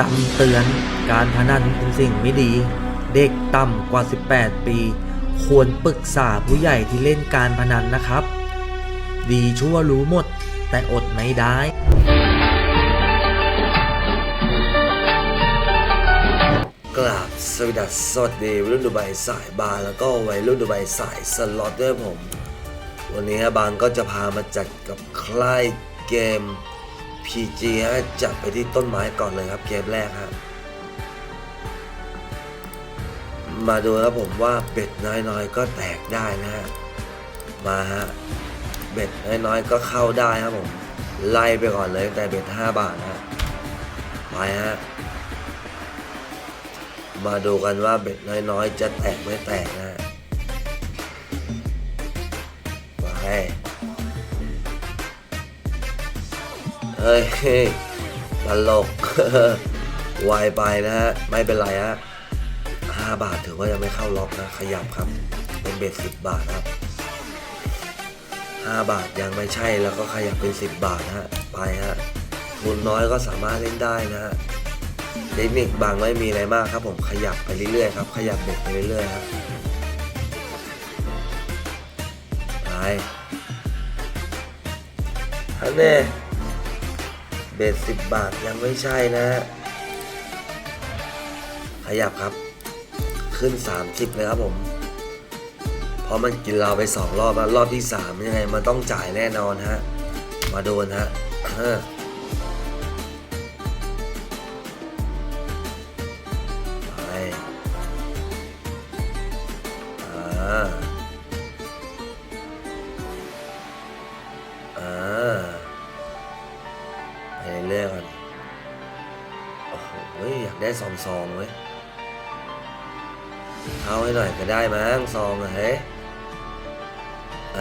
คำเตือนการพนันเป็นสิ่งไม่ดี เด็กต่ำกว่า 18 ปี ควรปรึกษาผู้ใหญ่ที่เล่นการพนันนะครับ ดีชั่วรู้หมด แต่อดไม่ได้ กราบสวัสดีสวัสดีวัยรุ่นดูไบสายบาร์แล้วก็วัยรุ่นดูไบสายสล็อตด้วยผม วันนี้บางก็จะพามาจัดกับคลายเกม PG ฮะจัดไปที่ต้นไม้ก่อนเลยครับเกมแรกฮะมาดูครับผมว่าเบ็ดน้อยๆก็แตกได้นะฮะมาฮะเบ็ดน้อยๆก็เข้าได้ครับผมไล่ไปก่อนเลยแต่เบ็ด5บาทนะฮะไปฮะมาดูกันว่าเบ็ดน้อยๆจะแตกไม่แตกนะฮะไป เฮ้ยตลกไวไปนะฮะ ไม่เป็นไรฮะห้าบาทถือว่ายังไม่เข้าล็อกนะ ขยับครับ เป็นเบ็ดสิบบาทครับห้าบาทยังไม่ใช่แล้วก็ขยับเป็นสิบบาทฮะ ไปฮะ ทุนน้อยก็สามารถเล่นได้นะฮะ เทคนิคบางไม่มีอะไรมากครับ ผมขยับไปเรื่อยๆครับ ขยับเบ็ดไปเรื่อยๆครับไปฮันเน่ เบ็ดสิบบาทยังไม่ใช่นะฮะขยับครับ ขึ้น 30 เลยครับผม เพราะมันกินเราไปสองรอบแล้วรอบที่สามยังไง มันต้องจ่ายแน่นอนฮะ มาโดนฮะไปอ่า ได้ซองซองเว้ยเข้าให้หน่อยก็ได้มั้งซองอะเฮ้ยเอ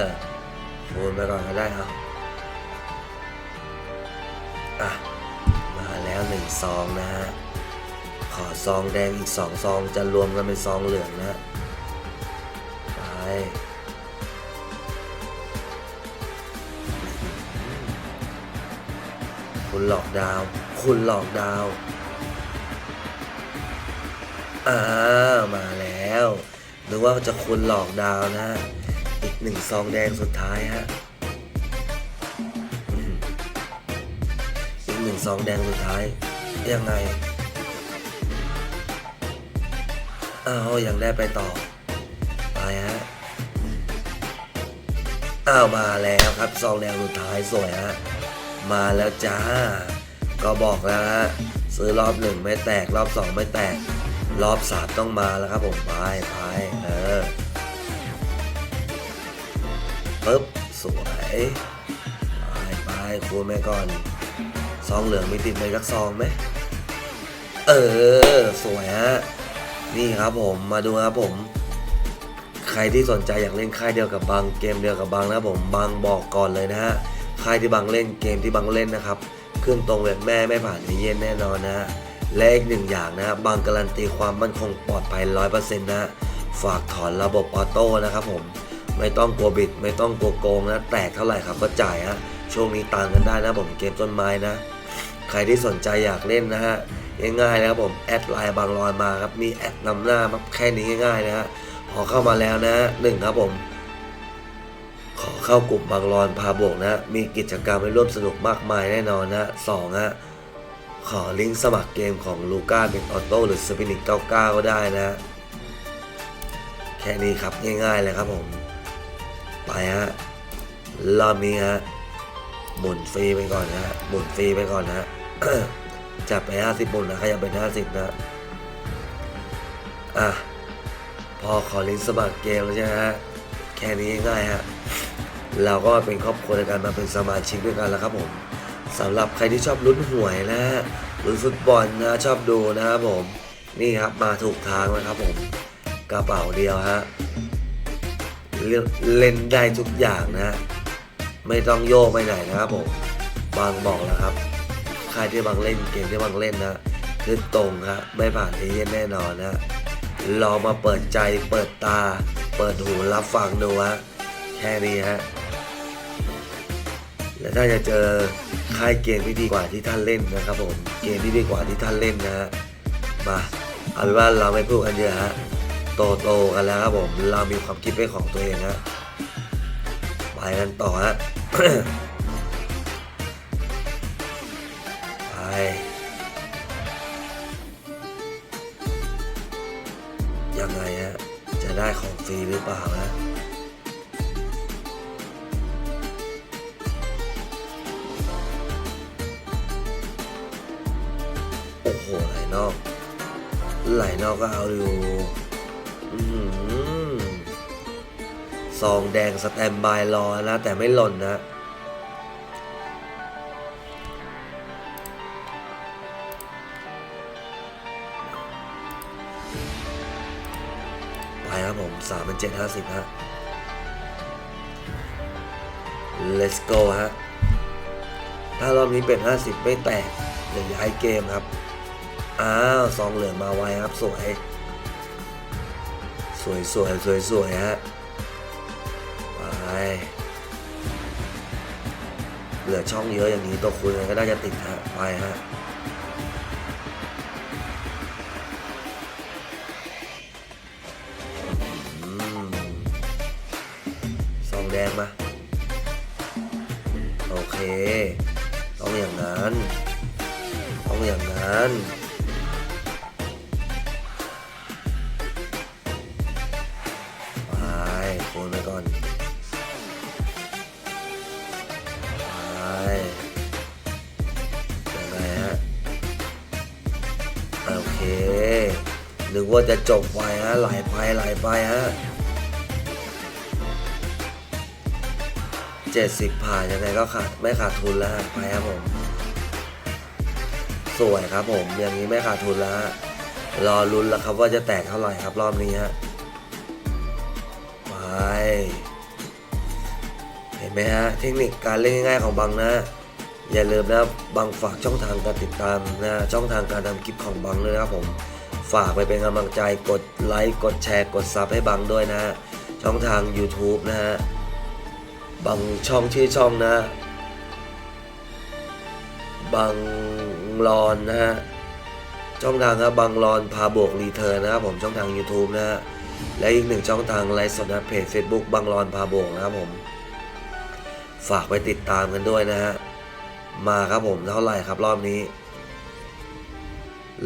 อคูณไปก่อนก็ได้เอาอะมาแล้วหนึ่งซองนะฮะ ขอซองแดงอีกสองซองจะรวมกันเป็นซองเหลืองนะไปคุณหลอกดาว คุณหลอกดาว อ่ามาแล้วนึกว่าจะคุณหลอกดาวนะ อีกหนึ่งซองแดงสุดท้ายฮะอีกหนึ่งซองแดงสุดท้าย ยังไงอ้าวยังได้ไปต่อ ไปฮะอ้าวมาแล้วครับซองแดงสุดท้ายสวยฮะมาแล้วจ้า ก็บอกแล้วฮะซื้อรอบหนึ่งไม่แตกรอบสองไม่แตก รอบสามต้องมาแล้วครับผมไปไปเออปึ๊บสวยไปไปคูณไปก่อนซองเหลืองมีติดในสักซองไหมเออ สวยฮะนี่ครับผมมาดูครับผม ใครที่สนใจอยากเล่นค่ายเดียวกับบางเกมเดียวกับบางนะผมบางบอกก่อนเลยนะฮะค่ายที่บางเล่นเกมที่บางเล่นนะครับเครื่องตรงเว็บแม่ไม่ผ่านดีเย็นแน่นอนนะฮะ และอีกหนึ่งอย่างนะฮะบางการันตีความมั่นคงปลอดภัยร้อยเปอร์เซ็นต์นะฝากถอนระบบออโต้นะครับผมไม่ต้องกลัวบิด ไม่ต้องกลัวโกงนะแตกเท่าไหร่ครับก็จ่ายฮะช่วงนี้ตางกันได้นะผมเกมต้นไม้นะ ใครที่สนใจอยากเล่นนะฮะง่ายๆนะครับผมแอดไลน์บางรอยมาครับมีแอดนำหน้าครับแค่นี้ง่ายๆนะฮะพอเข้ามาแล้วนะหนึ่งครับผม ขอเข้ากลุ่มบางรอนพาบวกนะ มีกิจกรรมให้ร่วมสนุกมากมายแน่นอนนะสองฮะ ขอลิงก์สมัครเกมของลูก้าเป็นออโต้หรือสปินิก99 ก็ได้นะ แค่นี้ครับง่ายๆเลยครับผม ไปฮะรอบนี้ฮะหมุนฟรีไปก่อนนะฮะหมุนฟรีไปก่อนนะฮะจับไป 50หมุนนะขยับเป็น 50 นะ อะ พอขอลิงก์สมัครเกมแล้วใช่ไหมฮะแค่นี้ง่ายๆฮะเราก็เป็นครอบครัวในการมาเป็นสมาชิกด้วยกันแล้วครับผม สำหรับใครที่ชอบลุ้นหวยนะฮะลุ้นฟุตบอลนะชอบดูนะครับผม นี่ครับมาถูกทางนะครับผมกระเป๋าเดียวฮะเล่นเล่นได้ทุกอย่างนะฮะไม่ต้องโยกไปไหนนะครับผมบางบอกแล้วครับใครที่บางเล่นเกมที่บางเล่นนะคือตรงฮะไม่ผ่านทีเย็นแน่นอนนะลองมาเปิดใจเปิดตา เปิดหูรับฟังดูฮะแค่นี้ฮะ และถ้าจะเจอค่ายเกมที่ดีกว่าที่ท่านเล่นนะครับผมเกมที่ดีกว่าที่ท่านเล่นนะฮะมาเอาเป็นว่าเราไม่พูดกันเยอะฮะโตโตกันแล้วครับผมเรามีความคิดเป็นของตัวเองฮะไปกันต่อฮะไปยังไงฮะจะได้ของฟรีหรือเปล่านะ นอก ไหลนอกก็เอาอยู่อื้อหือซองแดงสแตมบายรอนะ แต่ไม่หล่นนะไปครับผมสามเป็นเจ็ดห้าสิบฮะ let's go ฮะ ถ้ารอบนี้เป็น 50 ไม่แตกเดี๋ยวย้ายเกมครับ อ้าวซองเหลืองมาไวครับสวย สวยสวยสวยสวยฮะไปเหลือช่องเยอะอย่างนี้ตัวคุยก็น่าจะติดฮะไปฮะซองแดงมา โอเค ต้องอย่างนั้น ต้องอย่างนั้น โอเคนึกว่าจะจบไวฮะไหลไปไหลไปฮะเจ็ดสิบผ่านยังไงก็ขาดไม่ขาดทุนแล้วฮะไปครับผม สวยครับผม อย่างนี้ไม่ขาดทุนแล้วฮะรอลุ้นแล้วครับว่าจะแตกเท่าไหร่ครับรอบนี้ฮะไปเห็นไหมฮะ เทคนิคการเล่นง่ายๆของบังนะ อย่าลืมนะบังฝากช่องทางการติดตามนะช่องทางการทำคลิปของบังด้วยนะครับผมฝากไปเป็นกำลังใจกดไลค์กดแชร์กดซับให้บังด้วยนะฮะช่องทาง YouTube นะฮะบางช่องชื่อช่องนะบางรอนนะฮะช่องทางครับบางรอนพาบวกรีเทิร์นนะครับผมช่องทาง YouTube นะฮะและอีกหนึ่งช่องทางไลฟ์สดนะเพจ Facebook บางรอนพาบวกนะครับผมฝากไปติดตามกันด้วยนะฮะ มาครับผมเท่าไหร่ครับรอบนี้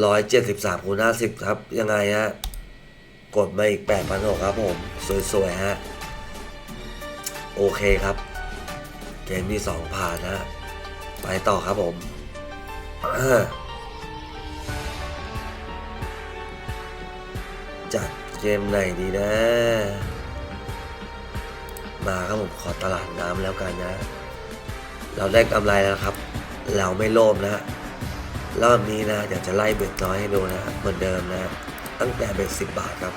173คูณ50ครับ ยังไงฮะ กดมาอีก8,600ครับผม สวยๆฮะ โอเคครับ เกมที่สองผ่านนะไปต่อครับผมจัดเกมไหนดีนะ มาครับผมขอตลาดน้ำแล้วกันนะ เราได้กำไรแล้วครับ เราไม่โลภนะรอบนี้นะเดี๋ยวจะไล่เบ็ดน้อยให้ดูนะเหมือนเดิมนะ ตั้งแต่เบ็ดสิบบาทครับ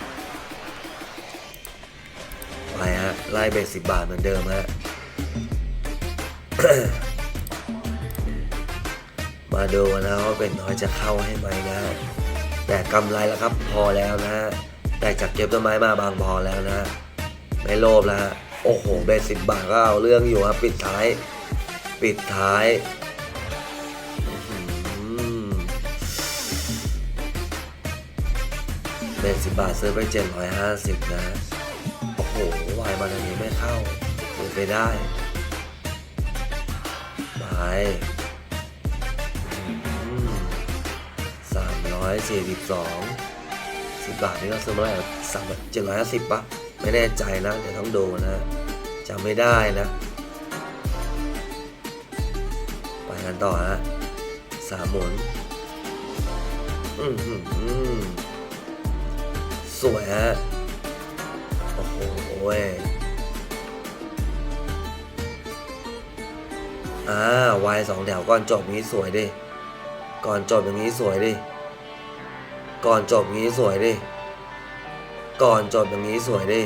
ไปฮะไล่เบสสิบบาทเหมือนเดิมฮะมาดูนะว่าเป็นน้อยจะเข้าให้ไหมนะ แต่กำไรแล้วครับพอแล้วนะแต่จากเก็บต้นไม้มาบางพอแล้วนะ ไม่โลภแล้วโอ้โหเบสสิบบาทก็เอาเรื่องอยู่ครับปิดท้าย ปิดท้ายอื้อหือเบสสิบบาทซื้อไปเจ็ดร้อยห้าสิบนะ โอ้โห วายมาทางนี้ไม่เข้าเป็นไปได้ไปสามร้อยสี่สิบสองสิบบาทนี่ก็ซื้อมาแล้วสามเจ็ดร้อยห้าสิบปะไม่แน่ใจนะ เดี๋ยวต้องดูนะจำไม่ได้นะ กันต่อฮะสามหมุนอืมอืมอืมสวยฮะ โอ้โหเว้ยอ่าวายสองแถวก่อนจบงี้สวยดิก่อนจบอย่างนี้สวยดิ ก่อนจบอย่างนี้สวยดิ ก่อนจบอย่างนี้สวยดิ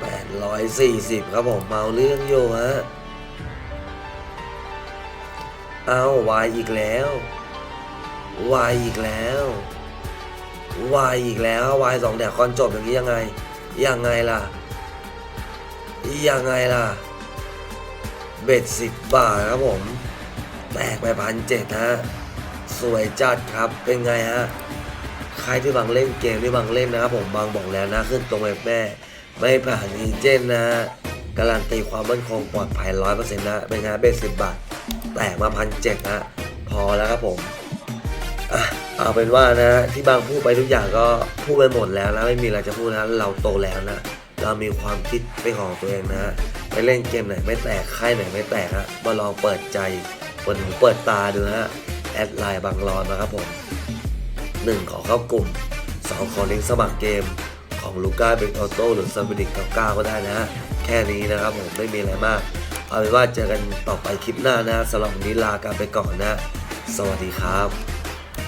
แปดร้อยสี่สิบครับผมเมาเรื่องอยู่ฮะ เอาวายอีกแล้ววายอีกแล้ววายอีกแล้ววายสองแถวก่อนจบอย่างนี้ยังไง ยังไงล่ะ ยังไงล่ะ เบ็ดสิบบาทครับผม แตกไปพันเจ็ดฮะ สวยจัดครับเป็นไงฮะ ใครที่บางเล่นเกมที่บางเล่นนะครับผมบางบอกแล้วนะขึ้นตรงแบบแม่ ไม่ผ่านอีเจนนะฮะการันตีความมั่นคงปลอดภัยร้อยเปอร์เซ็นต์นะเป็นไงเบ็ดสิบบาท แตกมาพันเจ็ดฮะพอแล้วครับผมอะเอาเป็นว่านะที่บางพูดไปทุกอย่างก็พูดไปหมดแล้วนะไม่มีอะไรจะพูดนะเราโตแล้วนะเรามีความคิดเป็นของตัวเองนะไปเล่นเกมไหนไม่แตกค่ายไหนไม่แตกฮะมาลองเปิดใจเปิดหูเปิดตาดูนะฮะแอดไลน์บางรอนนะครับผมหนึ่งขอเข้ากลุ่มสองขอลิงก์สมัครเกมของลูก้าเบกออโต้หรือซัมบิดิกเก้าก็ได้นะฮะแค่นี้นะครับผมไม่มีอะไรมาก เอาเป็นว่าเจอกันต่อไปคลิปหน้านะสำหรับวันนี้ลากันไปก่อนนะ สวัสดีครับ